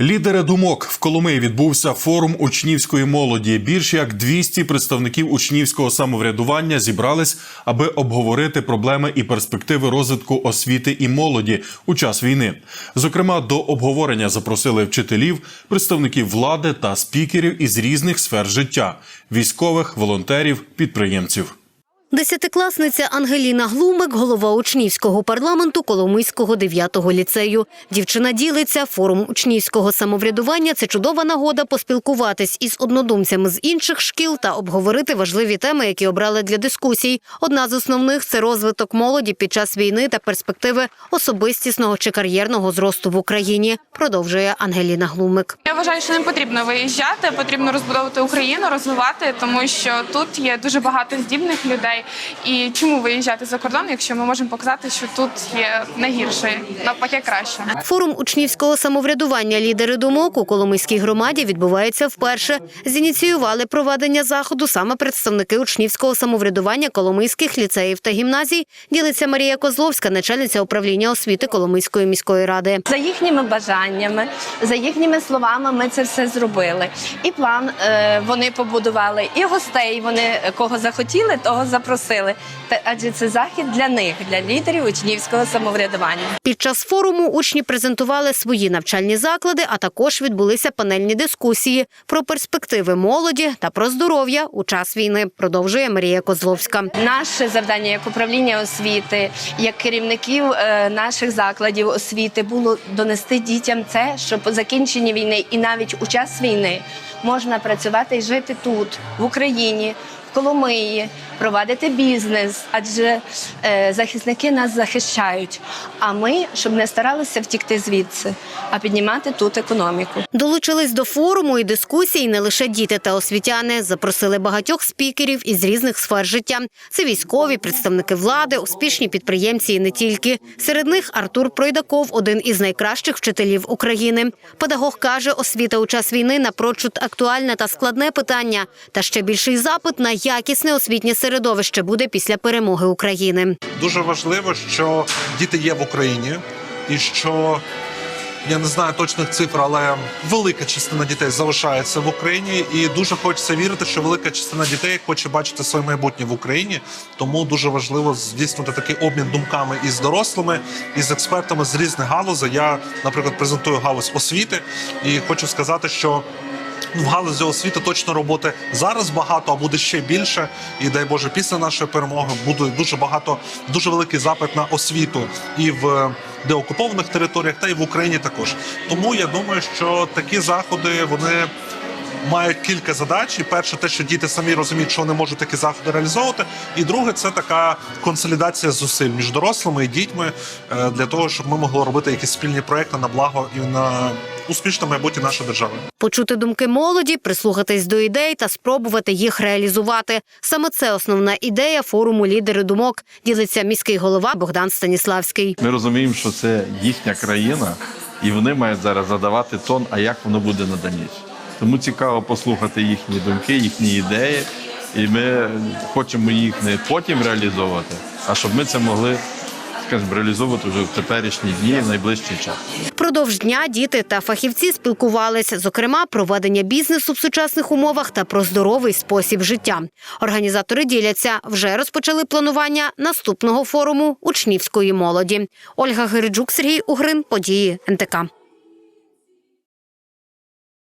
Лідери думок в Коломиї відбувся форум учнівської молоді. Більш як 200 представників учнівського самоврядування зібрались, аби обговорити проблеми і перспективи розвитку освіти і молоді у час війни. Зокрема, до обговорення запросили вчителів, представників влади та спікерів із різних сфер життя: військових, волонтерів, підприємців. Десятикласниця Ангеліна Глумик, голова учнівського парламенту Коломийського 9-го ліцею. Дівчина ділиться, форум учнівського самоврядування це чудова нагода поспілкуватись із однодумцями з інших шкіл та обговорити важливі теми, які обрали для дискусій. Одна з основних це розвиток молоді під час війни та перспективи особистісного чи кар'єрного зросту в Україні. Продовжує Ангеліна Глумик. Вважаю, що не потрібно виїжджати, потрібно розбудовувати Україну, розвивати, тому що тут є дуже багато здібних людей. І чому виїжджати за кордон, якщо ми можемо показати, що тут є найгірше, навпаки краще. Форум учнівського самоврядування лідери думок у Коломийській громаді відбувається вперше. Зініціювали проведення заходу саме представники учнівського самоврядування Коломийських ліцеїв та гімназій. Ділиться Марія Козловська, начальниця управління освіти Коломийської міської ради. За їхніми бажаннями, за їхніми словами, ми це все зробили. І план е, вони побудували, і гостей вони е, кого захотіли, того запросили. Та адже це захід для них, для лідерів учнівського самоврядування. Під час форуму учні презентували свої навчальні заклади, а також відбулися панельні дискусії про перспективи молоді та про здоров'я у час війни. Продовжує Марія Козловська. Наше завдання як управління освіти, як керівників е, наших закладів освіти було донести дітям це, що по закінченні війни і навіть у час війни можна працювати і жити тут, в Україні. Коломиї, провадити бізнес, адже е, захисники нас захищають. А ми, щоб не старалися втікти звідси, а піднімати тут економіку. Долучились до форуму і дискусій не лише діти та освітяни. Запросили багатьох спікерів із різних сфер життя. Це військові, представники влади, успішні підприємці і не тільки. Серед них Артур Пройдаков, один із найкращих вчителів України. Педагог каже, освіта у час війни напрочуд актуальне та складне питання. Та ще більший запит на якісне освітнє середовище буде після перемоги України. дуже важливо, що діти є в Україні, і що я не знаю точних цифр, але велика частина дітей залишається в Україні, і дуже хочеться вірити, що велика частина дітей хоче бачити своє майбутнє в Україні. Тому дуже важливо здійснити такий обмін думками із дорослими, і з експертами з різних галузей. Я, наприклад, презентую галузь освіти, і хочу сказати, що. В галузі освіти точно роботи зараз багато, а буде ще більше. І дай Боже, після нашої перемоги буде дуже багато, дуже великий запит на освіту і в деокупованих територіях, та й в Україні також. Тому я думаю, що такі заходи вони. Мають кілька задач. І перше, те, що діти самі розуміють, що вони можуть такі заходи реалізовувати. І друге, це така консолідація зусиль між дорослими і дітьми е, для того, щоб ми могли робити якісь спільні проекти на благо і на успішне майбутнє нашої держави. Почути думки молоді, прислухатись до ідей та спробувати їх реалізувати. Саме це основна ідея форуму лідери думок. Ділиться міський голова Богдан Станіславський. Ми розуміємо, що це їхня країна, і вони мають зараз задавати тон, а як воно буде наданіше. Тому цікаво послухати їхні думки, їхні ідеї, і ми хочемо їх не потім реалізовувати, а щоб ми це могли, скажімо, реалізовувати вже в теперішні дні, в найближчий час. Продовж дня діти та фахівці спілкувалися, зокрема, про ведення бізнесу в сучасних умовах та про здоровий спосіб життя. Організатори діляться, вже розпочали планування наступного форуму учнівської молоді. Ольга Гириджук, Сергій Угрин, події НТК.